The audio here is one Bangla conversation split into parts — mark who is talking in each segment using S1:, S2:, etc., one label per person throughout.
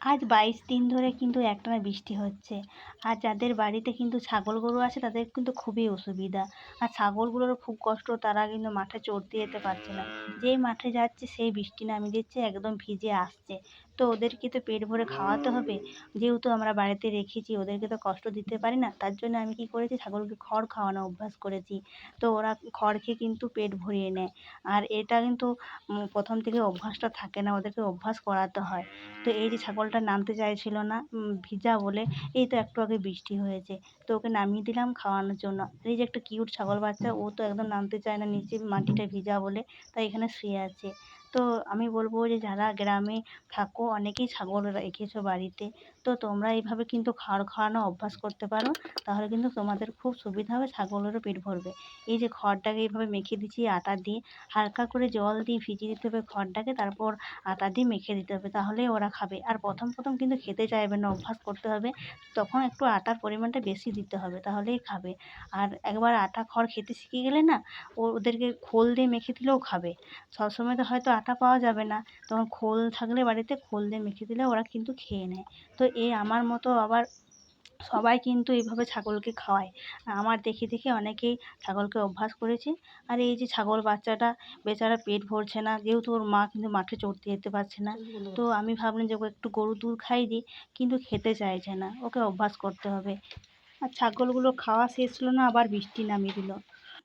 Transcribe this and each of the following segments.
S1: আজ বাইশ দিন ধরে কিন্তু একটানা বৃষ্টি হচ্ছে। আর যাদের বাড়িতে কিন্তু ছাগল গরু আছে, তাদের কিন্তু খুবই অসুবিধা। আর ছাগলগুলোরও খুব কষ্ট, তারা কিন্তু মাঠে চড়তে যেতে পারছে না। যেই মাঠে যাচ্ছে, সেই বৃষ্টি নামিয়ে দিচ্ছে, একদম ভিজে আসছে। তো ওদেরকে তো পেট ভরে খাওয়াতে হবে। যেহেতু আমরা বাড়িতে রেখেছি, ওদেরকে তো কষ্ট দিতে পারি না। তার জন্য আমি কী করেছি, ছাগলকে খড় খাওয়ানো অভ্যাস করেছি। তো ওরা খড় খেয়ে কিন্তু পেট ভরিয়ে নেয়। আর এটা কিন্তু প্রথম থেকে অভ্যাসটা থাকে না। ওদেরকে অভ্যাস করাতে হয়। তো এই যে ছাগলটা নামতে চাইছিল না ভিজা বলে। এই তো একটু আগে বৃষ্টি হয়েছে, তো ওকে নামিয়ে দিলাম খাওয়ানোর জন্য। এই যে একটা কিউট ছাগল বাচ্চা, ও তো একদম নামতে চায় না, নিচে মাটিটা ভিজা বলে, তাই এখানে শুয়ে আছে। তো আমি বলব যে, যারা গ্রামে থাকো, অনেকেই ছাগল রেখেছো বাড়িতে, তো তোমরা এইভাবে কিন্তু খড় খাওয়ানো অভ্যাস করতে পারো, তাহলে কিন্তু তোমাদের খুব সুবিধা হবে, ছাগলেরও পেট ভরবে। এই যে খড়টাকে এইভাবে মেখে দিচ্ছি, আটা দিয়ে হালকা করে জল দিয়ে ভিজিয়ে দিতে হবে খড়টাকে, তারপর আটা দিয়ে মেখে দিতে হবে, তাহলেই ওরা খাবে। আর প্রথম প্রথম কিন্তু খেতে চাইবে না, অভ্যাস করতে হবে, তখন একটু আটার পরিমাণটা বেশি দিতে হবে, তাহলেই খাবে। আর একবার আটা খড় খেতে শিখে গেলে না ওদেরকে খোল দিয়ে মেখে দিলেও খাবে। সবসময় তো হয়তো আটা পাওয়া যাবে না। তখন খোল থাকলে বাড়িতে খোল দিয়ে মেখে দিলে ওরা কিন্তু খেয়ে নেয়। তো এ আমার মতো আবার সবাই কিন্তু এইভাবে ছাগলকে খাওয়ায়। আমার দেখে দেখে অনেকেই ছাগলকে অভ্যাস করেছে। আর এই যে ছাগল বাচ্চাটা বেচারা পেট ভরছে না যেহেতু ওর মা কিন্তু মাঠে চড়তে যেতে পারছে না। তো আমি ভাবলাম যে ওকে একটু গরুর দুধ খাইয়ে দিই কিন্তু খেতে চাইছে না। ওকে অভ্যাস করতে হবে। আর ছাগলগুলো খাওয়া শেষ হলো না আবার বৃষ্টি নামিয়ে দিল।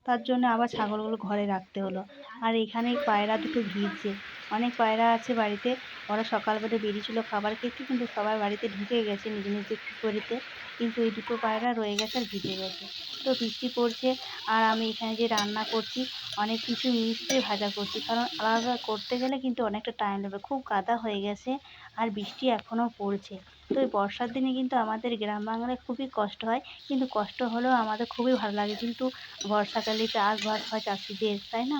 S1: তার জন্য আবার ছাগলগুলো ঘরে রাখতে হলো। আর এখানে পায়রা দুটো ভিড়ছে অনেক পায়রা আছে বাড়িতে। ওরা সকালবেলা বেরিয়েছিল খাবার খেতে, কিন্তু সবাই বাড়িতে ঢুকে গেছে নিজে নিজে করিতে। কিন্তু এই দুটো পায়রা রয়ে গেছে আর ভিজে গেছে। তো বৃষ্টি পড়ছে আর আমি এখানে যে রান্না করছি, অনেক কিছু মিশিয়ে ভাজা করছি। কারণ আলাদা করতে গেলে কিন্তু অনেকটা টাইম লাগবে। খুব কাদা হয়ে গেছে আর বৃষ্টি এখনও পড়ছে। তো এই বর্ষার দিনে কিন্তু আমাদের গ্রাম বাংলায় খুবই কষ্ট হয়। কিন্তু কষ্ট হলেও আমাদের খুবই ভালো লাগে। কিন্তু বর্ষাকালে চাষবাস হয় চাষিদের, তাই না?